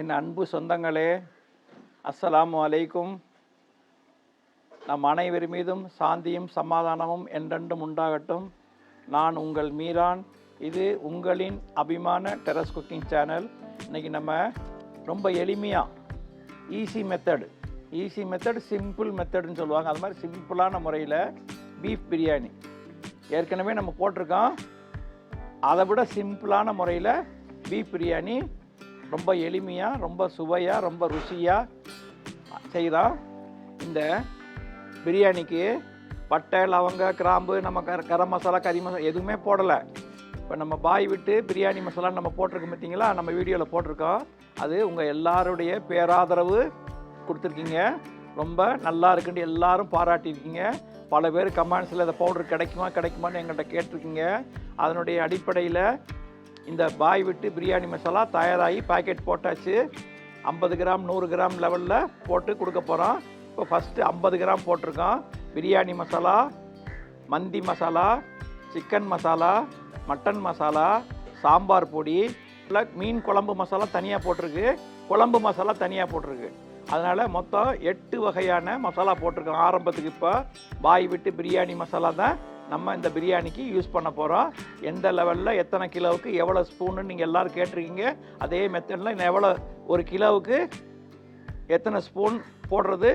என் அன்பு சொந்தங்களே அஸ்ஸலாமு அலைக்கும். நம் அனைவர் மீதும் சாந்தியும் சமாதானமும் என்றென்றும் உண்டாகட்டும். நான் உங்கள் மீரான். இது உங்களின் அபிமான டெரஸ் குக்கிங் சேனல். இன்றைக்கி நம்ம ரொம்ப எளிமையாக easy method easy method simple மெத்தடுன்னு சொல்லுவாங்க. அது மாதிரி சிம்பிளான முறையில் பீஃப் பிரியாணி. ஏற்கனவே நம்ம போட்டிருக்கோம். அதை விட சிம்பிளான முறையில் பீஃப் பிரியாணி ரொம்ப எளிமையாக ரொம்ப சுவையாக ரொம்ப ருசியாக செய்கிறோம் இந்த பிரியாணிக்கு பட்டை லவங்க கிராம்பு நம்ம கர கரம் மசாலா கறி மசாலா எதுவுமே போடலை. இப்போ நம்ம பாய் விட்டு பிரியாணி மசாலா நம்ம போட்டிருக்கோம் பார்த்தீங்களா நம்ம வீடியோவில் போட்டிருக்கோம். அது உங்கள் எல்லாருடைய பேராதரவு கொடுத்துருக்கீங்க. ரொம்ப நல்லா இருக்குன்னு எல்லாரும் பாராட்டியிருக்கீங்க. பல பேர் கமெண்ட்ஸில் இந்த பவுடர் கிடைக்குமா கிடைக்குமான்னு எங்கள்கிட்ட கேட்டிருக்கீங்க. அதனுடைய அடிப்படையில் இந்த பாய் விட்டு பிரியாணி மசாலா தயாராகி பாக்கெட் போட்டாச்சு. ஐம்பது கிராம் நூறு கிராம் லெவலில் போட்டு கொடுக்க போகிறோம் இப்போ ஃபஸ்ட்டு ஐம்பது கிராம் போட்டிருக்கோம். பிரியாணி மசாலா மந்தி மசாலா சிக்கன் மசாலா மட்டன் மசாலா சாம்பார் பொடி ப்ளஸ் மீன் குழம்பு மசாலா தனியாக போட்டிருக்கு. குழம்பு மசாலா தனியாக போட்டிருக்கு. அதனால் மொத்தம் எட்டு வகையான மசாலா போட்டிருக்கோம் ஆரம்பத்துக்கு இப்போ. பாய் விட்டு பிரியாணி மசாலா தான் நம்ம இந்த பிரியாணிக்கு யூஸ் பண்ண போகிறோம் எந்த லெவலில் எத்தனை கிலோவுக்கு எவ்வளோ ஸ்பூன்னு நீங்கள் எல்லோரும் கேட்டிருக்கீங்க. அதே மெத்தடில் எவ்வளோ ஒரு கிலோவுக்கு எத்தனை ஸ்பூன் போடுறது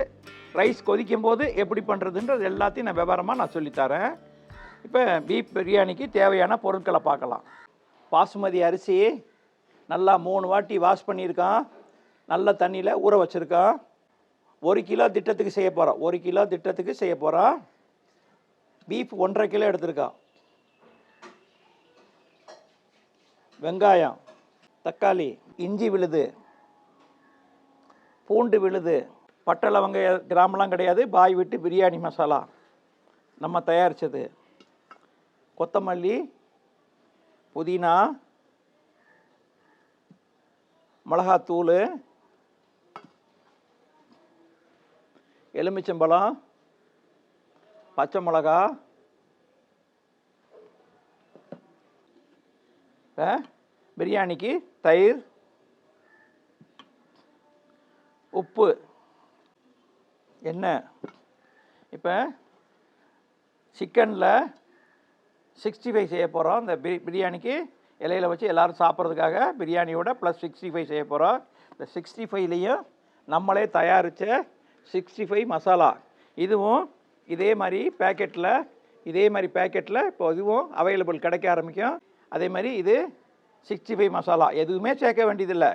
ரைஸ் கொதிக்கும் போது எப்படி பண்ணுறதுன்றது எல்லாத்தையும் நான் விவரமாக நான் சொல்லித்தரேன் இப்போ பீஃப் பிரியாணிக்கு தேவையான பொருட்களை பார்க்கலாம். பாசுமதி அரிசி நல்லா மூணு வாட்டி வாஷ் பண்ணியிருக்கான். நல்ல தண்ணியில் ஊற வச்சுருக்கான். ஒரு கிலோ திட்டத்துக்கு செய்ய போகிறோம் ஒரு கிலோ திட்டத்துக்கு செய்ய போகிறோம் பீஃப் ஒன்றரை கிலோ எடுத்திருக்கான். வெங்காயம் தக்காளி இஞ்சி விழுது பூண்டு விழுது பட்டை லவங்க கிராமெலாம் கிடையாது. பாய் விட்டு பிரியாணி மசாலா நம்ம தயாரித்தது கொத்தமல்லி புதினா மிளகாத்தூள் எலுமிச்சம்பழம் பச்சை மிளகா. பிரியாணிக்கு தயிர். உப்பு. எண்ணெய் இப்போ சிக்கனில் சிக்ஸ்டி ஃபைவ் செய்ய போகிறோம் இந்த பிரி பிரியாணிக்கு இலையில வச்சு எல்லோரும் சாப்பிட்றதுக்காக பிரியாணியோட ப்ளஸ் சிக்ஸ்டி ஃபைவ் செய்ய போகிறோம் இந்த சிக்ஸ்டி ஃபைவ்லேயும் நம்மளே தயாரித்த சிக்ஸ்டி ஃபைவ் மசாலா. இதுவும் இதே மாதிரி பேக்கெட்டில் இதே மாதிரி பேக்கெட்டில் இப்போ இதுவும் அவைலபிள் கிடைக்க ஆரம்பிக்கும். அதே மாதிரி இது சிக்ஸ்டி ஃபைவ் மசாலா எதுவுமே சேர்க்க வேண்டியதில்லை.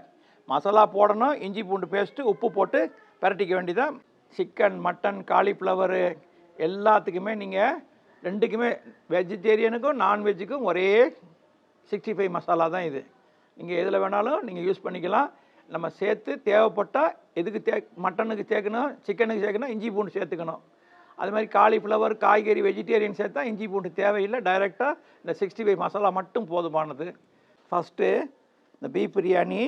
மசாலா போடணும் இஞ்சி பூண்டு பேஸ்ட்டு உப்பு போட்டு பரட்டிக்க வேண்டியதான் சிக்கன் மட்டன் காலிஃப்ளவரு எல்லாத்துக்குமே நீங்கள் ரெண்டுக்குமே வெஜிடேரியனுக்கும் நான்வெஜ்ஜுக்கும் ஒரே சிக்ஸ்டி ஃபைவ் மசாலா தான் இது. நீங்கள் எதில் வேணாலும் நீங்கள் யூஸ் பண்ணிக்கலாம். நம்ம சேர்த்து தேவைப்பட்டால் எதுக்கு தே மட்டனுக்கு சேர்க்கணும் சிக்கனுக்கு சேர்க்கணும் இஞ்சி பூண்டு சேர்த்துக்கணும். அது மாதிரி காலிஃப்ளவர் காய்கறி வெஜிடேரியன் சேர்த்தா இஞ்சி பூண்டு தேவையில்லை. டைரெக்டாக இந்த சிக்ஸ்டி ஃபைவ் மசாலா மட்டும் போதுமானது. ஃபஸ்ட்டு இந்த பீஃப் பிரியாணி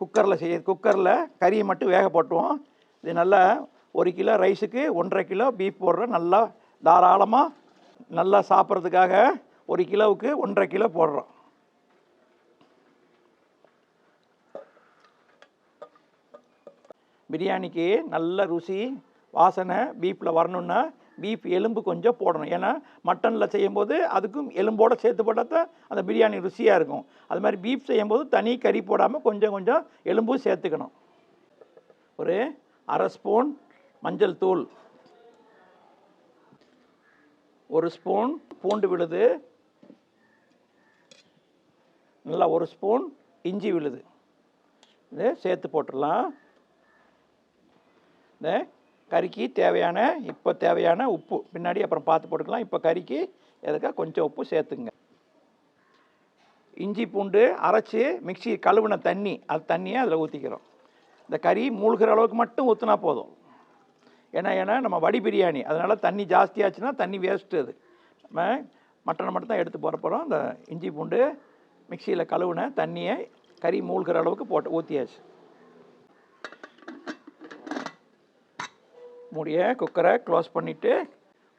குக்கரில் செய்ய குக்கரில் கறியை மட்டும் வேக போட்டுவோம் இது நல்லா ஒரு கிலோ ரைஸுக்கு ஒன்றரை கிலோ பீஃப் போடுறோம் நல்லா தாராளமாக நல்லா சாப்பிட்றதுக்காக ஒரு கிலோவுக்கு ஒன்றரை கிலோ போடுறோம். பிரியாணிக்கு நல்ல ருசி வாசனை பீஃபில் வரணுன்னா பீஃப் எலும்பு கொஞ்சம் போடணும். ஏன்னா மட்டனில் செய்யும்போது அதுக்கும் எலும்போடு சேர்த்து போட்டால் தான் அந்த பிரியாணி ருசியாக இருக்கும். அது மாதிரி பீஃப் செய்யும்போது தனி கறி போடாமல் கொஞ்சம் கொஞ்சம் எலும்பும் சேர்த்துக்கணும். ஒரு அரை ஸ்பூன் மஞ்சள் தூள். ஒரு ஸ்பூன் பூண்டு விழுது. நல்லா ஒரு ஸ்பூன் இஞ்சி விழுது. இது சேர்த்து போட்டுடலாம். இந்த கறிக்கு தேவையான இப்போ தேவையான உப்பு. பின்னாடி அப்புறம் பார்த்து போட்டுக்கலாம். இப்போ கறிக்கு எதுக்கா? கொஞ்சம் உப்பு சேர்த்துங்க. இஞ்சி பூண்டு அரைச்சி மிக்சி கழுவின தண்ணி அது தண்ணியை அதில் ஊற்றிக்கிறோம் இந்த கறி மூழ்கிற அளவுக்கு மட்டும் ஊற்றினா போதும். ஏன்னா ஏன்னா நம்ம வடி பிரியாணி. அதனால் தண்ணி ஜாஸ்தியாச்சுன்னா தண்ணி வேஸ்ட்டு அது. நம்ம மட்டனை மட்டும் தான் எடுத்து போட போகிறோம் இஞ்சி பூண்டு மிக்சியில் கழுவுன தண்ணியை கறி மூழ்கிற அளவுக்கு போட்டு ஊற்றியாச்சு மூடிய குக்கரை க்ளோஸ் பண்ணிவிட்டு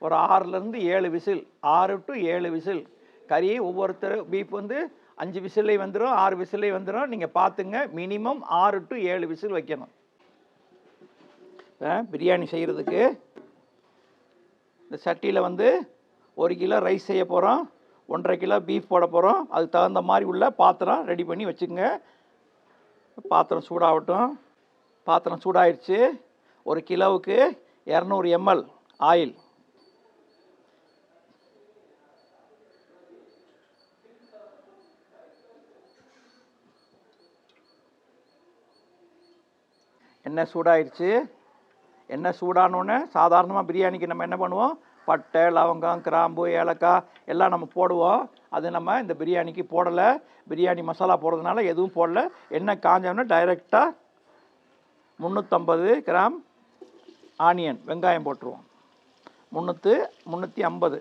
ஒரு ஆறுலேருந்து ஏழு விசில் ஆறு டு ஏழு விசில். கறி ஒவ்வொருத்தர் பீஃப் வந்து அஞ்சு விசிலே வந்துடும் ஆறு விசிலே வந்துடும் நீங்கள் பார்த்துங்க மினிமம் ஆறு டு ஏழு விசில் வைக்கணும். இப்போ பிரியாணி செய்கிறதுக்கு இந்த சட்டியில் வந்து ஒரு கிலோ ரைஸ் செய்ய போகிறோம் ஒன்றரை கிலோ பீஃப் போட போகிறோம் அதுக்கு தகுந்த மாதிரி உள்ள பாத்திரம் ரெடி பண்ணி வச்சுக்கோங்க. பாத்திரம் சூடாகட்டும். பாத்திரம் சூடாயிடுச்சு ஒரு கிலோவுக்கு இரநூறு எம்எல் ஆயில். எண்ணெய் சூடாயிடுச்சு எண்ணெய் சூடானோடனே சாதாரணமாக பிரியாணிக்கு நம்ம என்ன பண்ணுவோம்? பட்டை லவங்கம் கிராம்பு ஏலக்காய் எல்லாம் நம்ம போடுவோம். அது நம்ம இந்த பிரியாணிக்கு போடலை. பிரியாணி மசாலா போடுறதுனால எதுவும் போடல. எண்ணெய் காஞ்சோடனே டைரெக்டாக முந்நூற்றம்பது கிராம் ஆனியன் வெங்காயம் போட்டுருவோம். முந்நூற்று முந்நூற்றி ஐம்பது.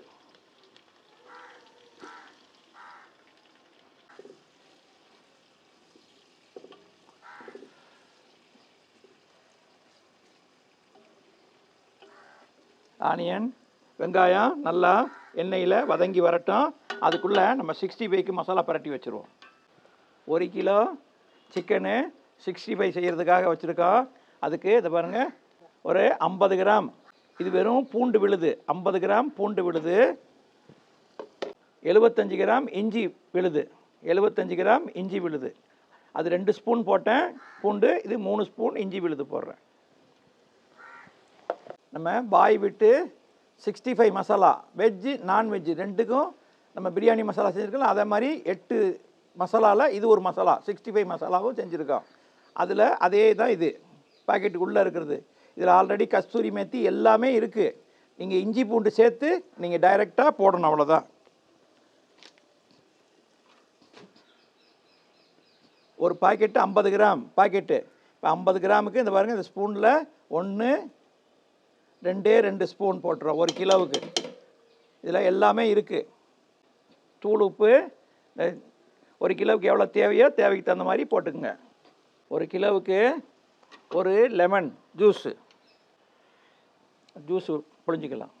ஆனியன் வெங்காயம் நல்லா எண்ணெயில் வதங்கி வரட்டும். அதுக்குள்ளே நம்ம சிக்ஸ்டி ஃபைவ்க்கு மசாலா பரட்டி வச்சுருவோம். ஒரு கிலோ சிக்கனு சிக்ஸ்டி ஃபைவ் செய்கிறதுக்காக வச்சுருக்கோம். அதுக்கு இதை பாருங்கள் ஒரு ஐம்பது கிராம். இது வெறும் பூண்டு விழுது. ஐம்பது கிராம் பூண்டு விழுது. எழுபத்தஞ்சு கிராம் இஞ்சி விழுது. எழுபத்தஞ்சு கிராம் இஞ்சி விழுது. அது ரெண்டு ஸ்பூன் போட்டேன். பூண்டு இது மூணு ஸ்பூன் இஞ்சி விழுது போடுறேன். நம்ம பாய் விட்டு sixty five masala veg non veg ரெண்டுக்கும் நம்ம பிரியாணி மசாலா செஞ்சுருக்கோம் அதே மாதிரி எட்டு மசாலாவில் இது ஒரு மசாலா சிக்ஸ்டி ஃபைவ் மசாலாவும் செஞ்சுருக்கோம். அதில் அதே தான் இது. பாக்கெட்டுக்குள்ளே இருக்கிறது. இதில் ஆல்ரெடி கஸ்தூரி மேத்தி எல்லாமே இருக்குது நீங்கள் இஞ்சி பூண்டு சேர்த்து நீங்கள் டைரெக்டாக போடணும் அவ்வளோதான் ஒரு பாக்கெட்டு ஐம்பது கிராம் பாக்கெட்டு. இப்போ ஐம்பது கிராமுக்கு இந்த பாருங்கள் இந்த ஸ்பூனில் ஒன்று ரெண்டே ரெண்டு ஸ்பூன் போட்டுறோம் ஒரு கிலோவுக்கு. இதில் எல்லாமே இருக்குது தூள் உப்பு ஒரு கிலோவுக்கு எவ்வளோ தேவையோ தேவைக்கு தகுந்த மாதிரி போட்டுக்குங்க. ஒரு கிலோவுக்கு ஒரு லெமன் ஜூஸு. ஜூஸு புழிஞ்சிக்கலாம்.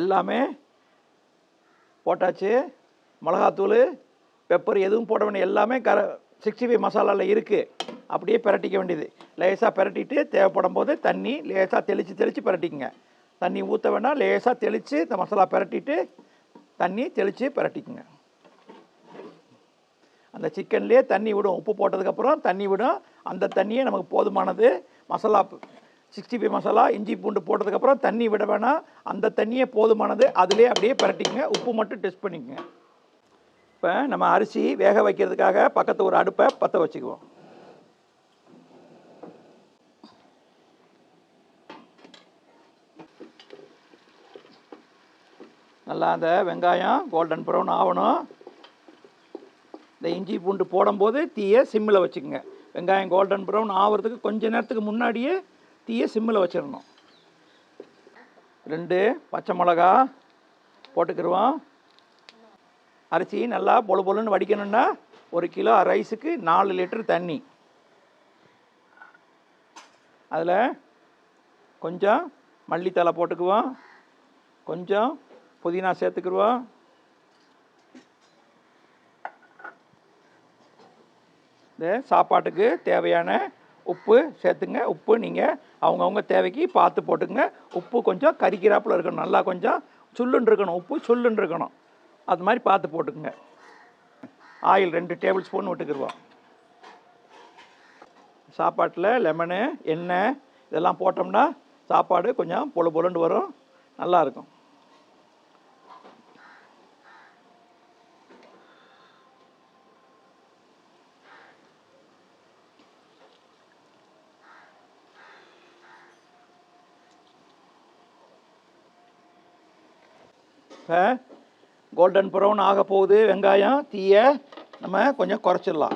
எல்லாமே போட்டாச்சு. மிளகாத்தூள் பெப்பர் எதுவும் போட வேண்டிய எல்லாமே கர சிக்ஸ்டி ஃபைவ் மசாலாவில் இருக்குது அப்படியே பிரட்டிக்க வேண்டியது. லேசாக பிரட்டிட்டு தேவைப்படும் போது தண்ணி லேசாக தெளித்து தெளித்து பிரட்டிக்கங்க. தண்ணி ஊற்ற வேண்டாம் லேசாக தெளித்து இந்த மசாலா பரட்டிட்டு தண்ணி தெளித்து பிரட்டிக்குங்க. அந்த சிக்கன்லேயே தண்ணி விடும். உப்பு போட்டதுக்கப்புறம் தண்ணி விடும். அந்த தண்ணியே நமக்கு போதுமானது. மசாலா சிக்ஸ்டி ஃபைவ் மசாலா இஞ்சி பூண்டு போட்டதுக்கப்புறம் தண்ணி விட வேணாம் அந்த தண்ணியே போதுமானது. அதிலே அப்படியே பிரட்டிக்குங்க. உப்பு மட்டும் டெஸ்ட் பண்ணிக்கங்க. இப்போ நம்ம அரிசி வேக வைக்கிறதுக்காக பக்கத்து ஒரு அடுப்பை பற்ற வச்சுக்குவோம். நல்லா அந்த வெங்காயம் கோல்டன் ப்ரௌன் ஆகணும் இந்த இஞ்சி பூண்டு போடும்போது தீயை சிம்மில் வச்சுக்கோங்க. வெங்காயம் கோல்டன் ப்ரௌன் ஆகிறதுக்கு கொஞ்ச நேரத்துக்கு முன்னாடியே தீயை சிம்மில் வச்சிடணும். ரெண்டு பச்சை மிளகா போட்டுக்கிடுவோம் அரிசி நல்லா பொழு பொழுன்னு வடிக்கணும்னா ஒரு கிலோ ரைஸுக்கு நாலு லிட்டர் தண்ணி. அதில் கொஞ்சம் மல்லித்தலை போட்டுக்குவோம். கொஞ்சம் புதினா சேர்த்துக்கிடுவோம் இந்த சாப்பாட்டுக்கு தேவையான உப்பு சேர்த்துங்க. உப்பு நீங்கள் அவங்கவுங்க தேவைக்கு பார்த்து போட்டுங்க உப்பு கொஞ்சம் கறிக்கிறாப்பில் இருக்கணும். நல்லா கொஞ்சம் சுல்லுன்னு இருக்கணும். உப்பு சுல்லுன்னு இருக்கணும். அது மாதிரி பார்த்து போட்டுக்குங்க. ஆயில் ரெண்டு டேபிள் ஸ்பூன் விட்டுக்கிடுவோம் சாப்பாட்டில் லெமனு எண்ணெய் இதெல்லாம் போட்டோம்னா சாப்பாடு கொஞ்சம் பொழு பொழுண்டு வரும். நல்லாயிருக்கும் இப்போ கோல்டன் ப்ரௌன் ஆக போகுது வெங்காயம் தீயை நம்ம கொஞ்சம் குறைச்சிடலாம்.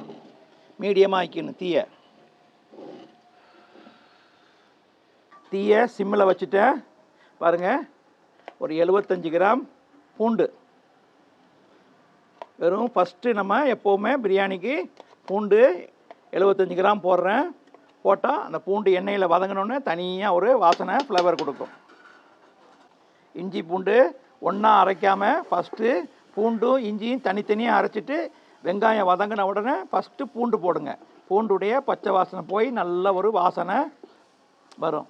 மீடியமாக ஆக்கிக்கணும் தீயை. தீயை சிம்மில் வச்சுட்டேன். பாருங்கள் ஒரு எழுபத்தஞ்சு கிராம் பூண்டு. வெறும் ஃபஸ்ட்டு நம்ம எப்போவுமே பிரியாணிக்கு பூண்டு எழுபத்தஞ்சி கிராம் போடுறேன். போட்டால் அந்த பூண்டு எண்ணெயில் வதங்கினோன்னே தனியாக ஒரு வாசனை ஃப்ளேவர் கொடுக்கும். இஞ்சி பூண்டு ஒன்றா அரைக்காமல் ஃபஸ்ட்டு பூண்டும் இஞ்சியும் தனித்தனியாக அரைச்சிட்டு வெங்காயம் வதங்கின உடனே ஃபஸ்ட்டு பூண்டு போடுங்க. பூண்டுடைய பச்சை வாசனை போய் நல்ல ஒரு வாசனை வரும்.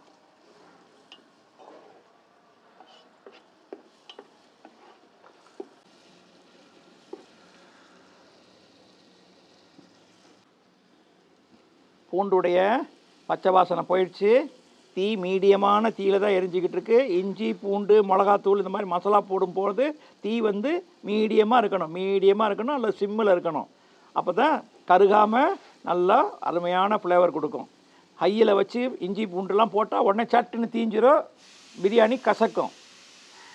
பூண்டுடைய பச்சை வாசனை போயிடுச்சு. தீ மீடியமான தீயில் தான் எரிஞ்சிக்கிட்டு இருக்கு. இஞ்சி பூண்டு மிளகாத்தூள் இந்த மாதிரி மசாலா போடும்போது தீ வந்து மீடியமாக இருக்கணும். மீடியமாக இருக்கணும் இல்லை சிம்மில் இருக்கணும். அப்போ தான் கருகாமல் நல்லா அருமையான ஃப்ளேவர் கொடுக்கும். ஹையில் வச்சு இஞ்சி பூண்டுலாம் போட்டால் உடனே சட்டுன்னு தீஞ்சிரும். பிரியாணி கசக்கும்.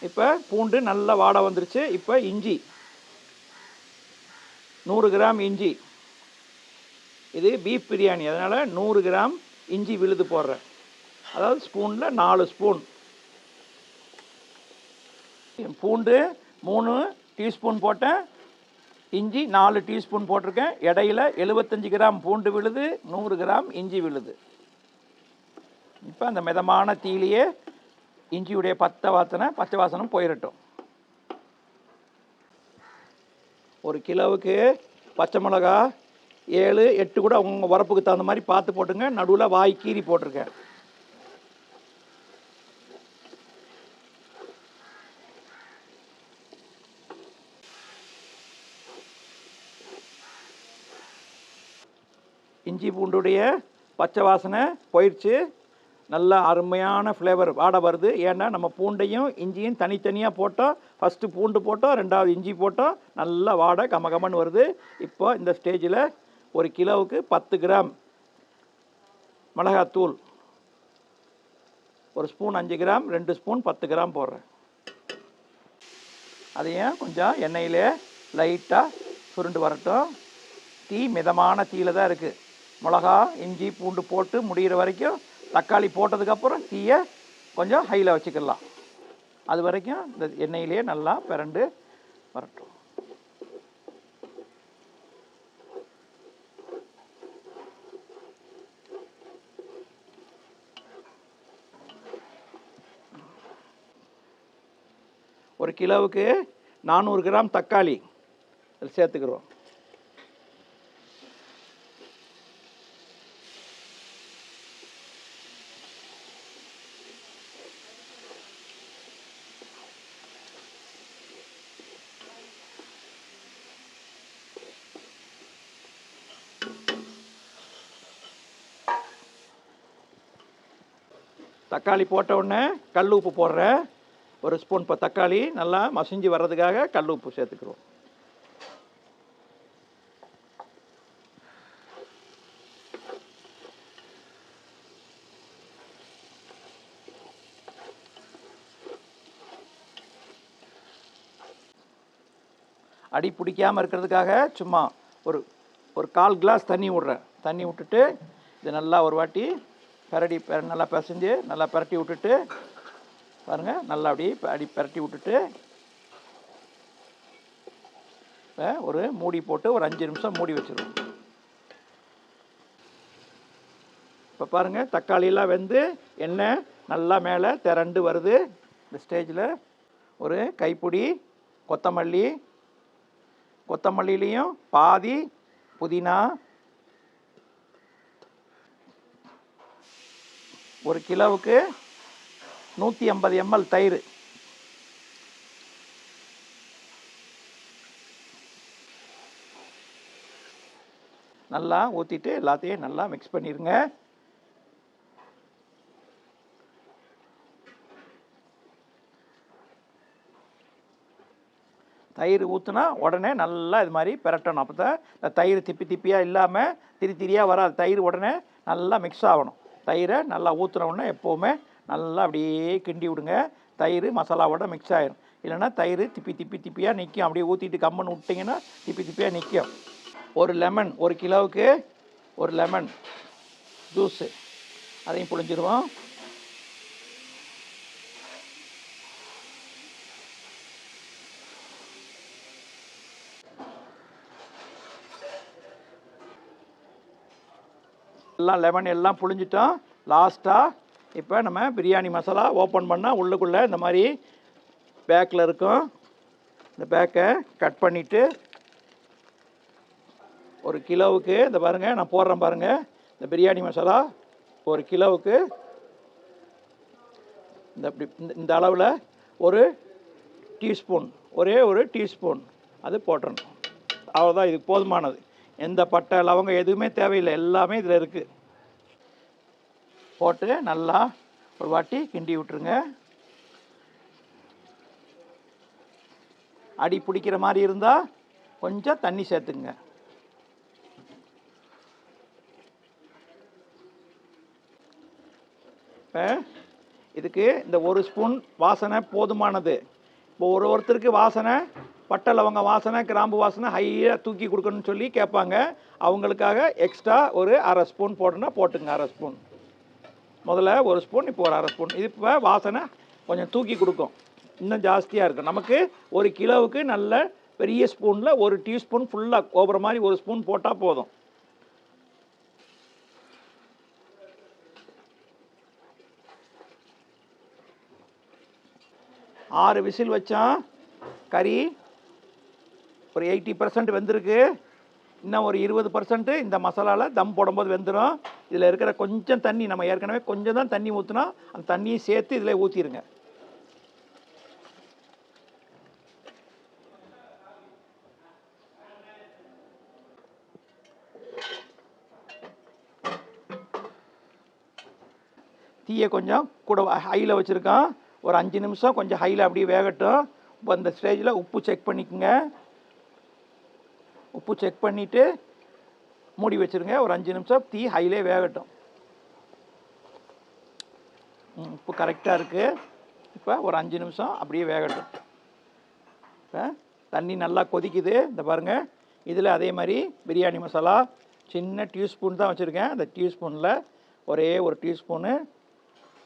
இப்போ பூண்டு நல்லா வாடை வந்துருச்சு. இப்போ இஞ்சி. நூறு கிராம் இஞ்சி. இது பீஃப் பிரியாணி. அதனால் நூறு கிராம் இஞ்சி விழுது போடுறேன். அதாவது ஸ்பூனில் நாலு ஸ்பூன். பூண்டு மூணு டீஸ்பூன் போட்டேன். இஞ்சி நாலு டீஸ்பூன் போட்டிருக்கேன். இடையில எழுபத்தஞ்சு கிராம் பூண்டு விழுது நூறு கிராம் இஞ்சி விழுது. இப்போ அந்த மிதமான தீலியே இஞ்சியுடைய பத்த வாசனை பச்சை வாசனம் போயிடட்டும் ஒரு கிலோவுக்கு பச்சை மிளகா ஏழு எட்டு கூட உங்கள் உரப்புக்கு தகுந்த மாதிரி பார்த்து போட்டுங்க. நடுவில் வாய் கீரி போட்டிருக்கேன். இஞ்சி பூண்டுடைய பச்சை வாசனை போயிடுச்சு. நல்லா அருமையான ஃப்ளேவர் வாடை வருது. ஏன்னா நம்ம பூண்டையும் இஞ்சியும் தனித்தனியாக போட்டோம். ஃபஸ்ட்டு பூண்டு போட்டோம் ரெண்டாவது இஞ்சி போட்டோம். நல்லா வாடை கமகமன்னு வருது. இப்போ இந்த ஸ்டேஜில் ஒரு கிலோவுக்கு பத்து கிராம் மிளகாத்தூள். ஒரு ஸ்பூன் அஞ்சு கிராம் ரெண்டு ஸ்பூன் பத்து கிராம் போடுறேன். அதையும் கொஞ்சம் எண்ணெயிலே லைட்டாக சுருண்டு வரட்டும். தீ மிதமான தீயில தான் இருக்குது மிளகா இஞ்சி பூண்டு போட்டு முடிகிற வரைக்கும் தக்காளி போட்டதுக்கப்புறம் தீயை கொஞ்சம் ஹையில் வச்சுக்கலாம். அது வரைக்கும் இந்த எண்ணெயிலே நல்லா பிறண்டு வரட்டும். ஒரு கிலோவுக்கு நானூறு கிராம் தக்காளி. அதில் சேர்த்துக்கிறோம். தக்காளி போட்ட உடனே கல் உப்பு போடுறேன். ஒரு ஸ்பூன் இப்போ தக்காளி நல்லா மசிஞ்சு வர்றதுக்காக கல் உப்பு சேர்த்துக்கிறோம். அடி பிடிக்காமல் இருக்கிறதுக்காக சும்மா ஒரு ஒரு கால் கிளாஸ் தண்ணி விட்றேன். தண்ணி விட்டுட்டு இது நல்லா ஒரு வாட்டி பரடி நல்லா பிசைஞ்சு நல்லா பிரட்டி விட்டுட்டு பாருங்கள் நல்லா அப்படியே ப- அடி பிரட்டி விட்டுட்டு ஒரு மூடி போட்டு ஒரு அஞ்சு நிமிஷம் மூடி வச்சிருவோம். இப்போ பாருங்கள் தக்காளியெல்லாம் வெந்து எண்ணெய் நல்லா மேலே திரண்டு வருது. இந்த ஸ்டேஜில் ஒரு கைப்பிடி கொத்தமல்லி கொத்தமல்லிலையும் பாதி புதினா ஒரு கிலோவுக்கு நூற்றி ஐம்பது எம்எல் தயிர். நல்லா ஊற்றிட்டு எல்லாத்தையும் நல்லா மிக்ஸ் பண்ணிடுங்க தயிர் ஊற்றுனா உடனே நல்லா இது மாதிரி பிரட்டணும். அப்போ தான் இந்த தயிர் திப்பி திப்பியாக இல்லாமல் திரி திரியாக வராது. தயிர் உடனே நல்லா மிக்ஸ் ஆகணும். தயிரை நல்லா ஊற்றுனவுடனே எப்போவுமே நல்லா அப்படியே கிண்டி விடுங்க. தயிர் மசாலாவோட மிக்ஸ் ஆயிடும் இல்லைன்னா தயிர் திப்பி திப்பி திப்பியாக நிற்கும் அப்படியே ஊற்றிட்டு கம்மன் விட்டிங்கன்னா திப்பி திப்பியாக நிற்கும் ஒரு லெமன் ஒரு கிலோவுக்கு ஒரு லெமன் ஜூஸு அதையும் புழிஞ்சிடுவோம் எல்லாம் லெமன் எல்லாம் புழிஞ்சிட்டோம். லாஸ்ட்டாக இப்போ நம்ம பிரியாணி மசாலா ஓப்பன் பண்ணால் உள்ளுக்குள்ளே இந்த மாதிரி பேக்கில் இருக்கும். இந்த பேக்கை கட் பண்ணிவிட்டு ஒரு கிலோவுக்கு இந்த பாருங்கள் நான் போடுறேன் பாருங்கள் இந்த பிரியாணி மசாலா ஒரு கிலோவுக்கு இந்த இப்படி இந்த- இந்த அளவில் ஒரு டீஸ்பூன் ஒரே ஒரு டீஸ்பூன் அது போட்டுடணும் அவ்வளோதான் இது போதுமானது. எந்த பட்டை லவங்கம் எதுவுமே தேவையில்லை. எல்லாமே இதில் இருக்குது போட்டு நல்லா ஒரு வாட்டி கிண்டி விட்டுருங்க. அடி பிடிக்கிற மாதிரி இருந்தால் கொஞ்சம் தண்ணி சேர்த்துங்க இப்போ இதுக்கு இந்த ஒரு ஸ்பூன் வாசனை போதுமானது. இப்போ ஒரு ஒருத்தருக்கு வாசனை பட்டை லவங்க வாசனை கிராம்பு வாசனை ஹையாக தூக்கி கொடுக்கணும்னு சொல்லி கேட்பாங்க. அவங்களுக்காக எக்ஸ்ட்ரா ஒரு அரை ஸ்பூன் போடணும்னா போட்டுங்க அரை ஸ்பூன் முதல்ல ஒரு ஸ்பூன் இப்போ ஒரு அரை ஸ்பூன் இது இப்போ வாசனை கொஞ்சம் தூக்கி கொடுக்கும். இன்னும் ஜாஸ்தியாக இருக்கும். நமக்கு ஒரு கிலோவுக்கு நல்ல பெரிய ஸ்பூனில் ஒரு டீஸ்பூன் ஃபுல்லாக கோபுற மாதிரி ஒரு ஸ்பூன் போட்டால் போதும். ஆறு விசில் வச்சா கறி ஒரு எயிட்டி பர்சன்ட் வெந்திருக்கு. இன்னும் ஒரு இருபது பர்சன்ட்டு இந்த மசாலாவில் தம் போடும்போது வெந்துடும் இதில் இருக்கிற கொஞ்சம் தண்ணி நம்ம ஏற்கனவே கொஞ்சம் தான் தண்ணி ஊற்றினா அந்த தண்ணியை சேர்த்து இதில் ஊற்றிடுங்க தீயை கொஞ்சம் கூட ஹையில் வச்சுருக்கோம் ஒரு அஞ்சு நிமிஷம் கொஞ்சம் ஹையில் அப்படியே வேகட்டும். இப்போ இந்த ஸ்டேஜில் உப்பு செக் பண்ணிக்கோங்க. உப்பு செக் பண்ணிவிட்டு மூடி வச்சுருங்க. ஒரு அஞ்சு நிமிஷம் தீ ஹையிலே வேகட்டும். உப்பு கரெக்டாக இருக்குது இப்போ ஒரு அஞ்சு நிமிஷம் அப்படியே வேகட்டும். இப்போ தண்ணி நல்லா கொதிக்குது. இந்த பாருங்கள் இதில் அதே மாதிரி பிரியாணி மசாலா சின்ன டீஸ்பூன் தான் வச்சுருக்கேன். அந்த டீஸ்பூனில் ஒரே ஒரு டீஸ்பூனு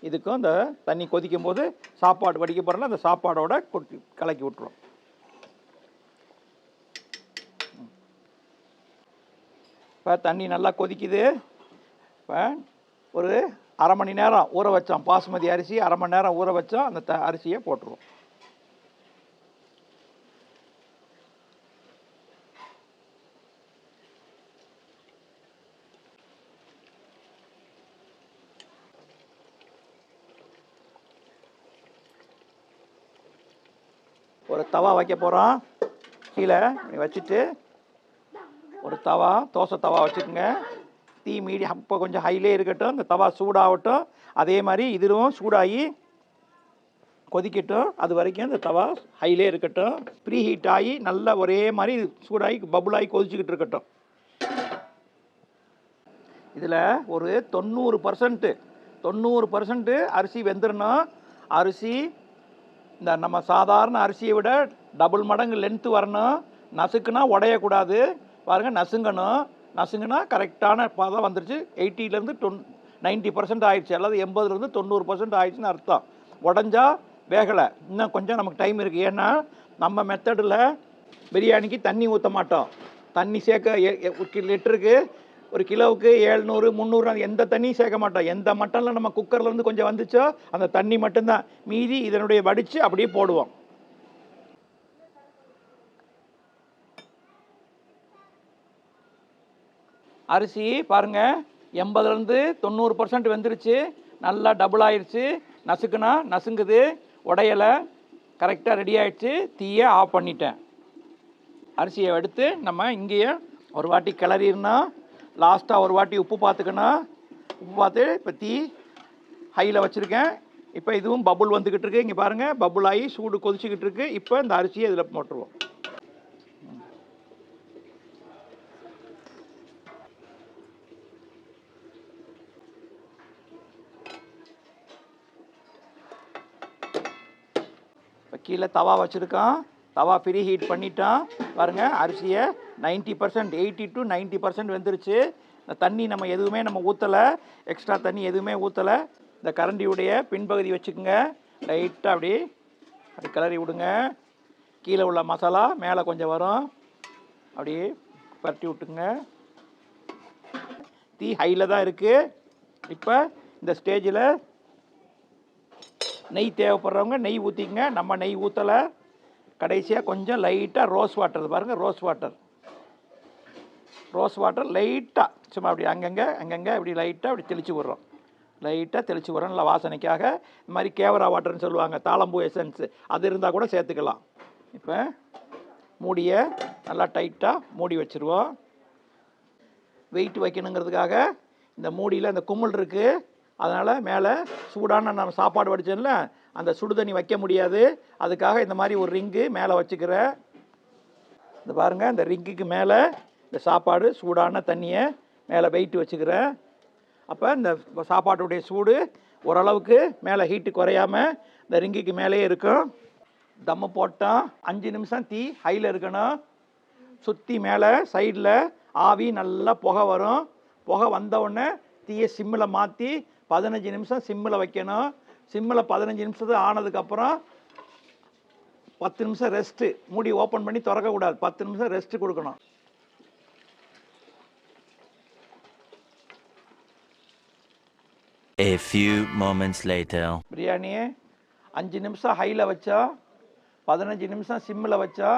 இதுக்கும் இந்த தண்ணி கொதிக்கும் போது சாப்பாடு வடிக்க போகிறல அந்த சாப்பாடோட கொட்டி கலக்கி விட்ருவோம் இப்போ தண்ணி நல்லா கொதிக்குது. இப்போ ஒரு அரை மணி நேரம் ஊற வச்சோம். பாசுமதி அரிசி அரை மணி நேரம் ஊற வச்சோம். அந்த த அரிசியை போட்டுருவோம். ஒரு தவா வைக்க போகிறோம் கீழே வச்சுட்டு ஒரு தவா தோசை தவா வச்சுக்கோங்க. தீ மீடியம் இப்போ கொஞ்சம் ஹைலே இருக்கட்டும் இந்த தவா சூடாகட்டும். அதே மாதிரி இதுவும் சூடாகி கொதிக்கட்டும். அது வரைக்கும் இந்த தவா ஹைலே இருக்கட்டும். ப்ரீ ஹீட் ஆகி நல்லா ஒரே மாதிரி சூடாகி பபுளாகி கொதிச்சுக்கிட்டு இருக்கட்டும். இதில் ஒரு தொண்ணூறு பர்சன்ட்டு தொண்ணூறு பர்சன்ட்டு அரிசி வெந்துடணும் அரிசி இந்த நம்ம சாதாரண அரிசியை விட டபுள் மடங்கு லென்த்து வரணும். நசுக்குனா உடையக்கூடாது. பாருங்கள் நசுங்கணும். நசுங்குனா கரெக்டான பதம் வந்துருச்சு. எயிட்டிலேருந்து டொன் நைன்ட்டி பர்சன்ட் ஆயிடுச்சு. அல்லது எண்பதுலேருந்து தொண்ணூறு பர்சன்ட் ஆயிடுச்சுன்னு அர்த்தம். உடஞ்சா வேகலை. இன்னும் கொஞ்சம் நமக்கு டைம் இருக்குது ஏன்னா நம்ம மெத்தடில் பிரியாணிக்கு தண்ணி ஊற்ற மாட்டோம். தண்ணி சேர்க்க எ- ஒரு லிட்டருக்கு ஒரு கிலோவுக்கு ஏழ்நூறு முந்நூறு அது எந்த தண்ணியும் சேர்க்க மாட்டோம். எந்த மட்டனில் நம்ம குக்கர்லேருந்து கொஞ்சம் வந்துச்சோ அந்த தண்ணி மட்டும்தான். மீதி இதனுடைய வடித்து அப்படியே போடுவோம். அரிசி பாருங்க எண்பதுலேருந்து தொண்ணூறு பர்சன்ட் வெந்துருச்சு. நல்லா டபுள் ஆயிடுச்சு நசுக்குனா நசுங்குது. உடையலை கரெக்டாக ரெடி ஆகிடுச்சு தீயை ஆஃப் பண்ணிட்டேன். அரிசியை எடுத்து நம்ம இங்கேயே ஒரு வாட்டி கிளறினா லாஸ்ட்டாக ஒரு வாட்டி உப்பு பார்த்துக்கணும். உப்பு பார்த்து இப்போ தீ ஹையில் வச்சுருக்கேன். இப்போ இதுவும் பபுள் வந்துக்கிட்டு இருக்கு. இங்கே பாருங்கள் பபுள் ஆகி சூடு கொதிச்சுக்கிட்டு இருக்கு. இப்போ இந்த அரிசியை இதில் போட்டுருவோம். இப்போ கீழே தவா வச்சுருக்கோம் தவா ஃப்ரீ ஹீட் பண்ணிட்டோம் பாருங்கள் அரிசியை ninety percent eighty to ninety percent வெந்துருச்சு. இந்த தண்ணி நம்ம எதுவுமே நம்ம ஊற்றலை எக்ஸ்ட்ரா தண்ணி எதுவுமே ஊற்றலை இந்த கரண்டியுடைய பின்பகுதி வச்சுக்கோங்க. லைட்டாக அப்படி அப்படி கிளறி விடுங்க. கீழே உள்ள மசாலா மேலே கொஞ்சம் வரும். அப்படியே பரட்டி விட்டுங்க தீ ஹையில் தான் இருக்குது இப்போ இந்த ஸ்டேஜில் நெய் தேவைப்படுறவங்க நெய் ஊற்றிக்கங்க நம்ம நெய் ஊற்றலை கடைசியாக கொஞ்சம் லைட்டாக ரோஸ் வாட்டர் பாருங்கள் ரோஸ் வாட்டர் ரோஸ் வாட்டர் லைட்டாக சும்மா அப்படி அங்கங்கே அங்கங்கே அப்படி லைட்டாக அப்படி தெளித்து விட்றோம். லைட்டாக தெளித்து விட்றோம் நல்லா வாசனைக்காக. இந்த மாதிரி கேவரா வாட்டர்னு சொல்லுவாங்க தாளம்பூ எசன்ஸ் அது இருந்தால் கூட சேர்த்துக்கலாம். இப்போ மூடியை நல்லா டைட்டாக மூடி வச்சுருவோம். வெயிட் வைக்கணுங்கிறதுக்காக இந்த மூடியில் இந்த கும்மல் இருக்குது அதனால் மேலே சூடான நம்ம சாப்பாடு வடிச்சோம்ல அந்த சுடு தண்ணி வைக்க முடியாது. அதுக்காக இந்த மாதிரி ஒரு ரிங்கு மேலே வச்சுக்கிறேன் இந்த பாருங்கள் இந்த ரிங்குக்கு மேலே இந்த சாப்பாடு சூடான தண்ணியை மேலே வெயிட் வச்சுக்கிறேன் அப்போ இந்த சாப்பாட்டுடைய சூடு ஓரளவுக்கு மேலே ஹீட்டு குறையாம இந்த ரிங்குக்கு மேலேயே இருக்கும். தம்மு போட்டால் அஞ்சு நிமிஷம் தீ ஹையில் இருக்கணும். சுற்றி மேலே சைடில் ஆவி நல்லா புகை வரும். புகை வந்தவுடனே தீயை சிம்மில் மாற்றி பதினஞ்சு நிமிஷம் சிம்மில் வைக்கணும். சிம்மில் பதினஞ்சு நிமிஷத்துக்கு ஆனதுக்கப்புறம் பத்து நிமிஷம் ரெஸ்ட்டு மூடி ஓப்பன் பண்ணி திறக்கக்கூடாது. பத்து நிமிஷம் ரெஸ்ட்டு கொடுக்கணும். A few moments later. பிரியாணியை அஞ்சு நிமிஷம் ஹையில் வச்சா பதினஞ்சு நிமிஷம் சிம்மில் வச்சா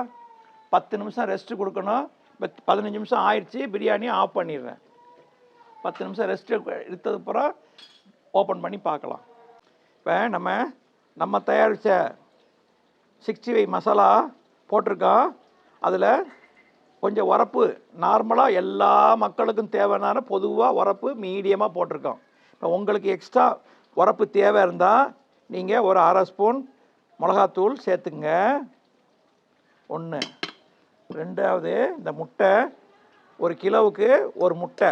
பத்து நிமிஷம் ரெஸ்ட்டு கொடுக்கணும். இப்போ பதினஞ்சு நிமிஷம் ஆயிடுச்சு பிரியாணியை ஆஃப் பண்ணிடுறேன். பத்து நிமிஷம் ரெஸ்ட்டு எடுத்ததுக்கப்புறம் ஓப்பன் பண்ணி பார்க்கலாம். இப்போ நம்ம நம்ம தயாரித்த சிக்ஸ்டி ஃபைவ் மசாலா போட்டிருக்கோம். அதில் கொஞ்சம் உரப்பு நார்மலாக எல்லா மக்களுக்கும் தேவையான பொதுவாக உரப்பு மீடியமாக போட்டிருக்கோம். இப்போ உங்களுக்கு எக்ஸ்ட்ரா உரப்பு தேவை இருந்தால் நீங்கள் ஒரு அரை ஸ்பூன் மிளகாத்தூள் சேர்த்துங்க ஒன்று ரெண்டாவது இந்த முட்டை ஒரு கிலோவுக்கு ஒரு முட்டை.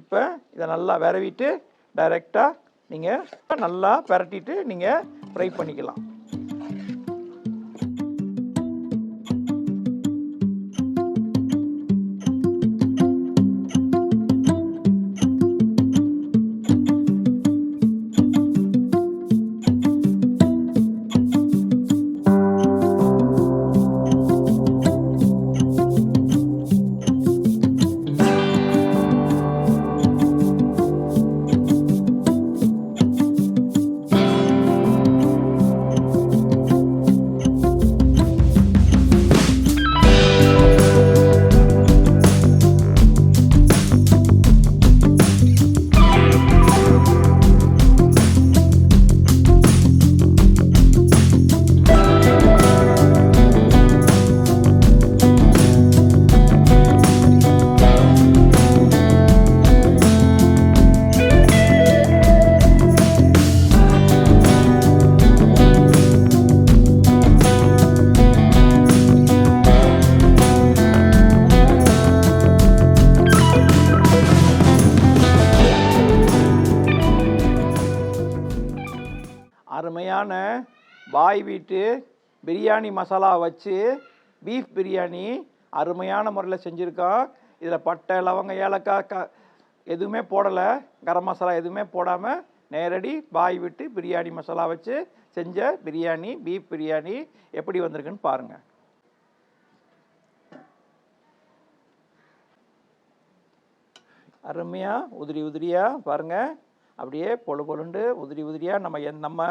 இப்போ இதை நல்லா விரவிட்டு டைரெக்டாக நீங்கள் நல்லா பரட்டிட்டு நீங்கள் ஃப்ரை பண்ணிக்கலாம். பாய் வீட்டு பிரியாணி மசாலா வச்சு பீஃப் பிரியாணி அருமையான முறையில் செஞ்சுருக்கோம் இதில் பட்டை லவங்க ஏலக்காய் க எதுவுமே போடலை. கரம் மசாலா எதுவுமே போடாமல் நேரடி பாய் விட்டு பிரியாணி மசாலா வச்சு செஞ்ச பிரியாணி பீஃப் பிரியாணி எப்படி வந்திருக்குன்னு பாருங்கள் அருமையாக உதிரி உதிரியாக பாருங்கள் அப்படியே பொழு பொழுண்டு உதிரி உதிரியாக நம்ம என் நம்ம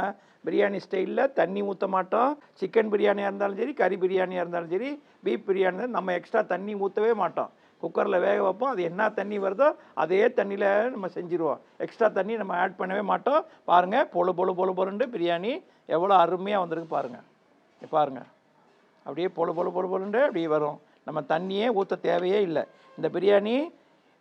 பிரியாணி ஸ்டைலில் தண்ணி ஊற்ற மாட்டோம். சிக்கன் பிரியாணியாக இருந்தாலும் சரி கறி பிரியாணியாக இருந்தாலும் சரி பீஃப் பிரியாணி நம்ம எக்ஸ்ட்ரா தண்ணி ஊற்றவே மாட்டோம். குக்கரில் வேக வைப்போம். அது என்ன தண்ணி வருதோ அதே தண்ணியில் நம்ம செஞ்சுருவோம். எக்ஸ்ட்ரா தண்ணி நம்ம ஆட் பண்ணவே மாட்டோம். பாருங்கள் பொழு பொழு பொழு பொழுண்டு பிரியாணி எவ்வளோ அருமையாக வந்திருக்கு பாருங்கள் பாருங்கள் அப்படியே பொழு பொழு பொழு பொருண்டு அப்படியே வரும். நம்ம தண்ணியே ஊற்ற தேவையே இல்லை. இந்த பிரியாணி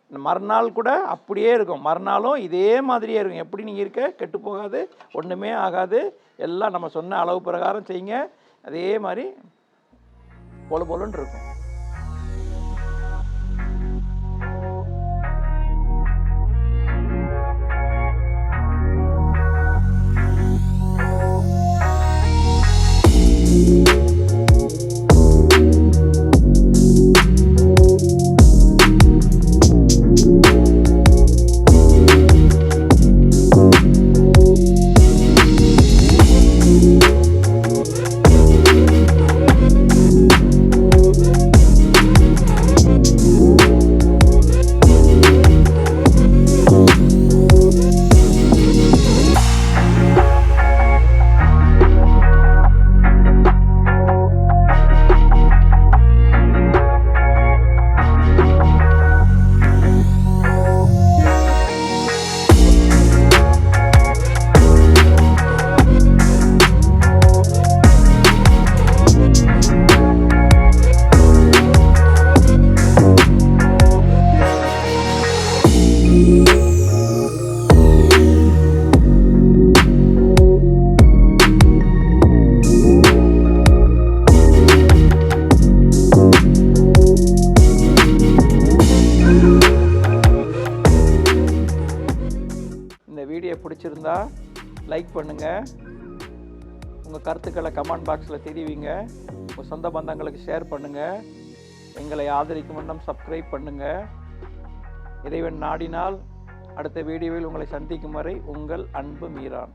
மறுநாள் கூட அப்படியே இருக்கும். மறுநாளும் இதே மாதிரியே இருக்கும். எப்படி நீங்கள் இருக்க? கெட்டு போகாது ஒன்றுமே ஆகாது. எல்லாம் நம்ம சொன்ன அளவு பிரகாரம் செய்யுங்க. அதே மாதிரி பொழு பொழுன்னு இருக்கும். பண்ணுங்கள் உங்கள் கருத்துக்களை கமெண்ட் பாக்ஸில் தெரிவிங்க. உங்கள் சொந்த பந்தங்களுக்கு ஷேர் பண்ணுங்கள் எங்களை ஆதரிக்கும் வண்ணம் சப்ஸ்கிரைப் பண்ணுங்கள் இறைவன் நாடினால் அடுத்த வீடியோவில் உங்களை சந்திக்கும் வரை உங்கள் அன்பு மீரான்.